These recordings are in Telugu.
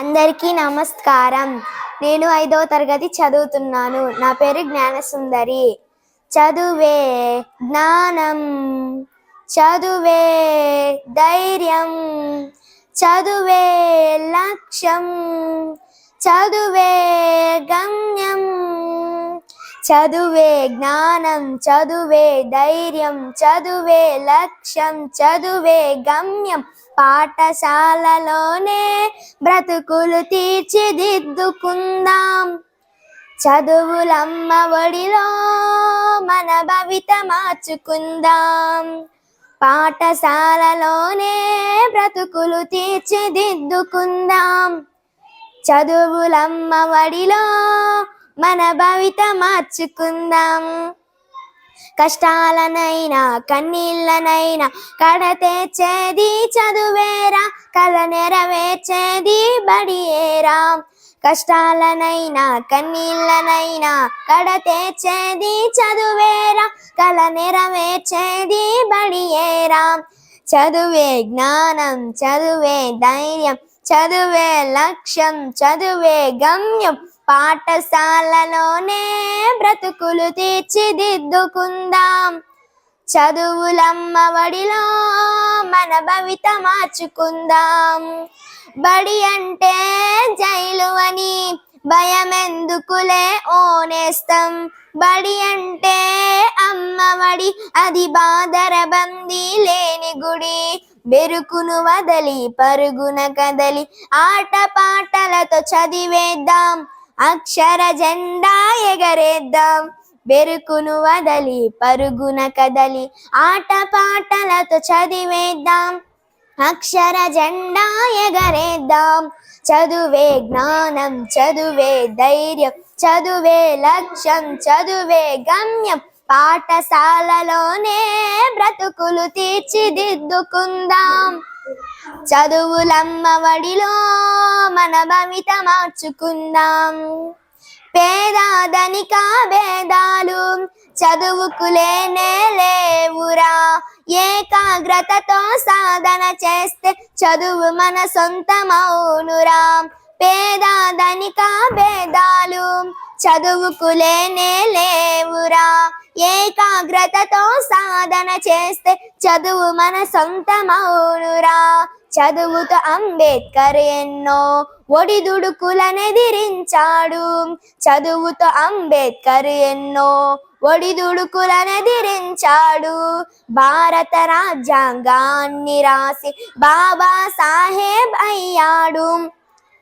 అందరికీ నమస్కారం. నేను ఐదవ తరగతి చదువుతున్నాను. నా పేరు జ్ఞానసుందరి. చదువే జ్ఞానం. చదువే ధైర్యం. చదువే లక్ష్యం. చదువే గమ్యం. చదువే జ్ఞానం. చదువే ధైర్యం. చదువే లక్ష్యం. చదువే గమ్యం. పాఠశాలలోనే బ్రతుకులు తీర్చిదిద్దుకుందాం. చదువులమ్మ ఒడిలో మన భవిత మార్చుకుందాం. పాఠశాలలోనే బ్రతుకులు తీర్చిదిద్దుకుందాం. చదువులమ్మ వడిలో మన భవిత మార్చుకుందాం. కష్టాలనైనా కన్నీళ్ళనైనా కడతేచేది చదువేరా కల నెరవేర్చేది బడియేరా. కష్టాలనైనా కన్నీళ్ళనైనా కడతేచేది చదువేరా కల నెరవేర్చేది బడియేరా. చదువే జ్ఞానం చదువే ధైర్యం చదువే లక్ష్యం చదువే గమ్యం పాఠశాలలోనే బ్రతుకులు తీర్చిదిద్దుకుందాం. చదువులమ్మ వడిలో మన భవిత మార్చుకుందాం. బడి అంటే జైలు అని భయమెందుకులే ఓనేస్తాం. బడి అంటే అమ్మవడి అది బాదరబందీ లేని గుడి. బెరుకును వదలి పరుగున కదలి ఆట పాటలతో చదివేద్దాం. అక్షర జెండా ఎగరేద్దాం. బెరుకును వదలి పరుగున కదలి ఆట పాటలతో చదివేద్దాం. అక్షర జెండా ఎగరేద్దాం. చదువే జ్ఞానం చదువే ధైర్యం చదువే లక్ష్యం చదువే గమ్యం పాఠశాలలోనే బ్రతుకులు తీర్చిదిద్దుకుందాం. చదువులమ్మ వడిలో మన భవిత మార్చుకుందాం. పేదాదనిక భేదాలు చదువుకులేనే లేవురా. ఏకాగ్రతతో సాధన చేస్తే చదువు మన సొంతమౌనురా. పేదాదనిక భేదాలు చదువుకులేనే లే ఏకాగ్రతతో సాధన చేస్తే చదువు మన సొంతమౌనురా చదువుతో అంబేద్కర్ ఎన్నో ఒడిదుడుకులనెదిరించాడు. చదువుతో అంబేద్కర్ ఎన్నో ఒడిదుడుకులనెదిరించాడు. భారత రాజ్యాంగాన్ని రాసి బాబా సాహెబ్ అయ్యాడు.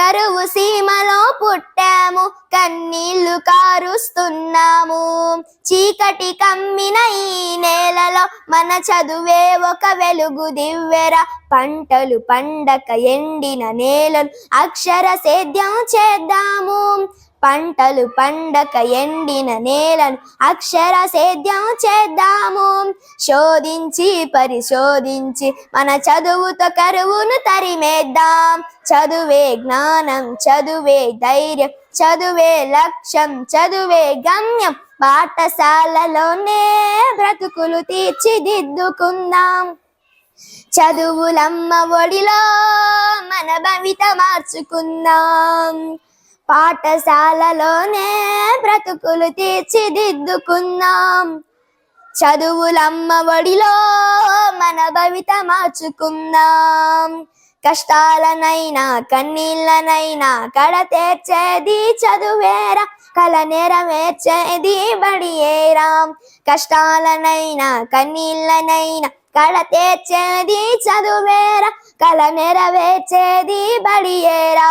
కరువు సీమలో పుట్టాము కన్నీళ్ళు కారుస్తున్నాము. చీకటి కమ్మిన ఈ నేలలో మన చదువే ఒక వెలుగు దివ్వెర. పంటలు పండక ఎండిన నేలను అక్షర సేద్యం చేద్దాము. పంటలు పండక ఎండిన నేలను అక్షర సేద్యం చేద్దాము. శోధించి పరిశోధించి మన చదువుతో కరువును తరిమేద్దాం. చదువే జ్ఞానం చదువే ధైర్యం చదువే లక్ష్యం చదువే గమ్యం. పాఠశాలలోనే బ్రతుకులు తీర్చిదిద్దుకుందాం. చదువులమ్మ ఒడిలో మన భవిత మార్చుకుందాం. పాఠశాలలోనే బ్రతుకులు తీర్చిదిద్దుకుందాం. చదువులమ్మ ఒడిలో మన భవిత మార్చుకుందాం. కష్టాలనైనా కన్నీళ్ళనైనా కడ తీర్చేది చదువేరా కల నెరవేర్చేది బడియేరా కష్టాలనైనా కన్నీళ్ళనైనా కళ తీర్చేది చదువేరా కల నెరవేర్చేది బడియేరా